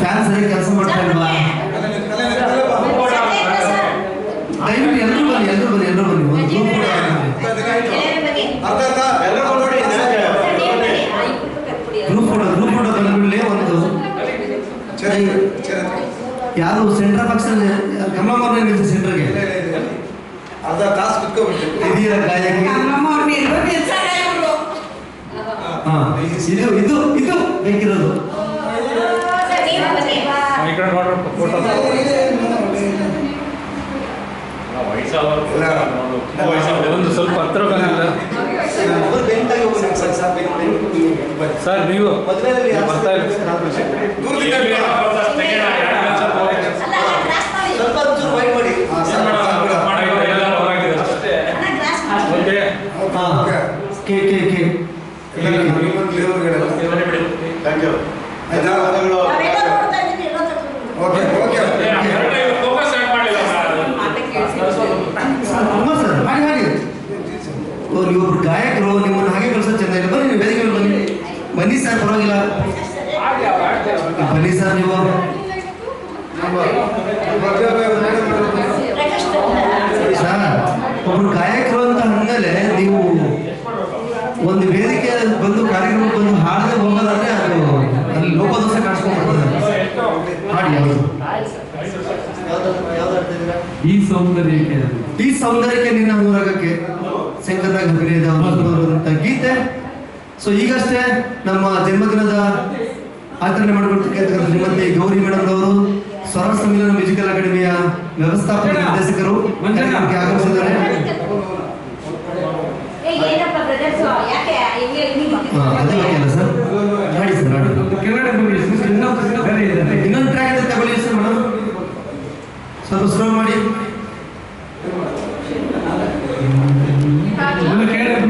Fan ಸರಿಯಾಗಿ ಕೆಲಸ ಮಾಡ್ತಾ ಇಲ್ವಾ? ಎಲ್ಲರೂ ಬನ್ನಿ ಎಲ್ಲರೂ ಬನ್ನಿ ಎಲ್ಲರೂ ಒಂದು ಕೂಡ ಕೂಡ ಒಂದು ಯಾರು ಸೆಂಟ್ರಲ್ ಪಕ್ಷ ಕನ್ನಮ್ಮವ್ರನ್ನ ಸೆಂಟ್ರಿಗೆ ಅರ್ಧ ಇದೀರ ಹಾಂ ಇದು ಇದು ಇದು ಬೇಕಿರೋದು. ಒಂದು ಸ್ವಲ್ಪ ಹತ್ರ ಬಂದಿಲ್ಲ ಸರ್ ನೀವು ನೀವು ಬರ್ತಾ ಇಲ್ಲ ಸ್ವಲ್ಪ ಒಂಚೂರು wait ಮಾಡಿ ಓಕೆ ಹಾ K K K okay okay focus ಯಾಕೆ ಮಾಡಲಿಲ್ಲ ಅಮ್ಮ ಸರ್ ಹಾಗೆ ಹಾಗೆ ಓ ನೀವೊಬ್ರು ಗಾಯಕರು ನಿಮ್ಮನ್ನು ಹಾಗೆ ಕಳ್ಸೋದು ಚೆಂದ ಇಲ್ಲ. ಬನ್ನಿ ನೀವು ವೇದಿಕೆ ಮೇಲೆ ಬನ್ನಿ. ಬನ್ನಿ ಸರ್ ಪರವಾಗಿಲ್ಲ. ಬನ್ನಿ ಸರ್ ನೀವು. ಒಬ್ರು ಗಾಯಕರು ಅಂತ ಅಂದಮೇಲೆ ನೀವು ಒಂದು ವೇದಿಕೆ ಬಂದು ಕಾರ್ಯಕ್ರಮಕ್ಕೆ ಬಂದು ಹಾಡದೆ ಹೋಗೋದಾದ್ರೆ ಅದು ಅಲ್ಲಿ ಲೋಪದೋಷ ಕಾಣಿಸ್ಕೊಂಡ್ಬಿಡ್ತದೆ. ಹಾಡಿ ಯಾವುದು? ಈ ಸೌಂದರ್ಯಕ್ಕೆ ಈ ಸೌಂದರ್ಯಕ್ಕೆ ನಿನ್ನ ಅನುರಾಗಕ್ಕೆ ಶಂಕರರಾಗ ಅಭಿನಯದ ಅಮೃತವಾದಂಥ ಗೀತೆ. ಸೊ ಈಗಷ್ಟೇ ನಮ್ಮ ಜನ್ಮದಿನದ ಆಚರಣೆ ಮಾಡಿಕೊಳ್ತಕ್ಕಂಥ ಶ್ರೀಮತಿ ಗೌರಿ ಮೇಡಮ್ ಅವರು ಸ್ವರ ಸಮ್ಮಿಲನ ಮ್ಯೂಸಿಕಲ್ ಅಕಾಡೆಮಿಯ ವ್ಯವಸ್ಥಾಪಕ ನಿರ್ದೇಶಕರು ಆಗಮಿಸಿದ್ದಾರೆ. ಇನ್ನೊಂದು ಟ್ರ್ಯಾಕ್ ತಗೊಳ್ಳಿ ಸರ್ ಮೇಡಮ್ ಸ್ವಲ್ಪ ಸ್ಲೋ ಮಾಡಿ.